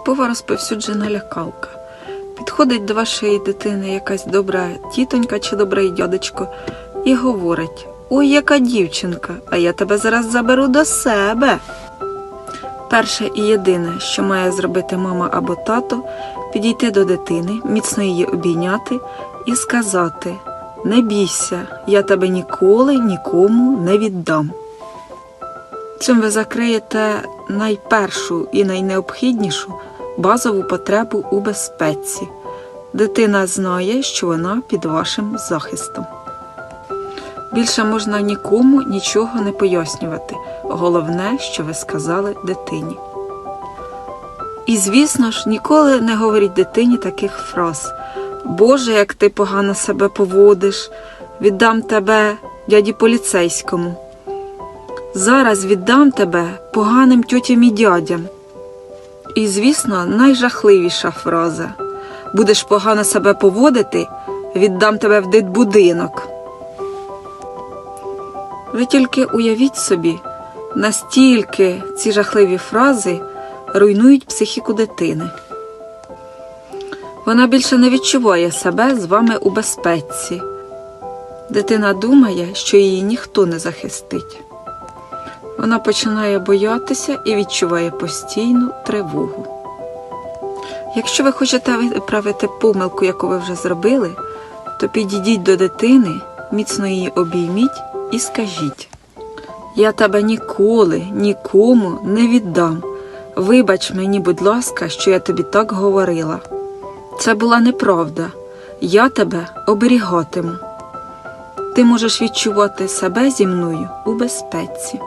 Типова розповсюджена лякалка. Підходить до вашої дитини якась добра тітонька чи добрий дядечко і говорить: Ой, яка дівчинка, а я тебе зараз заберу до себе. Перше і єдине, що має зробити мама або тато, підійти до дитини, міцно її обійняти і сказати: Не бійся, я тебе ніколи нікому не віддам. Цим ви закриєте найпершу і найнеобхіднішу базову потребу у безпеці. Дитина знає, що вона під вашим захистом. Більше можна нікому нічого не пояснювати. Головне, що ви сказали дитині. І, звісно ж, ніколи не говоріть дитині таких фраз. Боже, як ти погано себе поводиш, віддам тебе дяді поліцейському. Зараз віддам тебе поганим тьотям і дядям. І, звісно, найжахливіша фраза будеш погано себе поводити, віддам тебе в дитбудинок. Ви тільки уявіть собі, настільки ці жахливі фрази руйнують психіку дитини. Вона більше не відчуває себе з вами у безпеці. Дитина думає, що її ніхто не захистить. Вона починає боятися і відчуває постійну тривогу. Якщо ви хочете виправити помилку, яку ви вже зробили, то підійдіть до дитини, міцно її обійміть і скажіть: Я тебе ніколи нікому не віддам. Вибач мені, будь ласка, що я тобі так говорила. Це була неправда. Я тебе оберігатиму. Ти можеш відчувати себе зі мною у безпеці.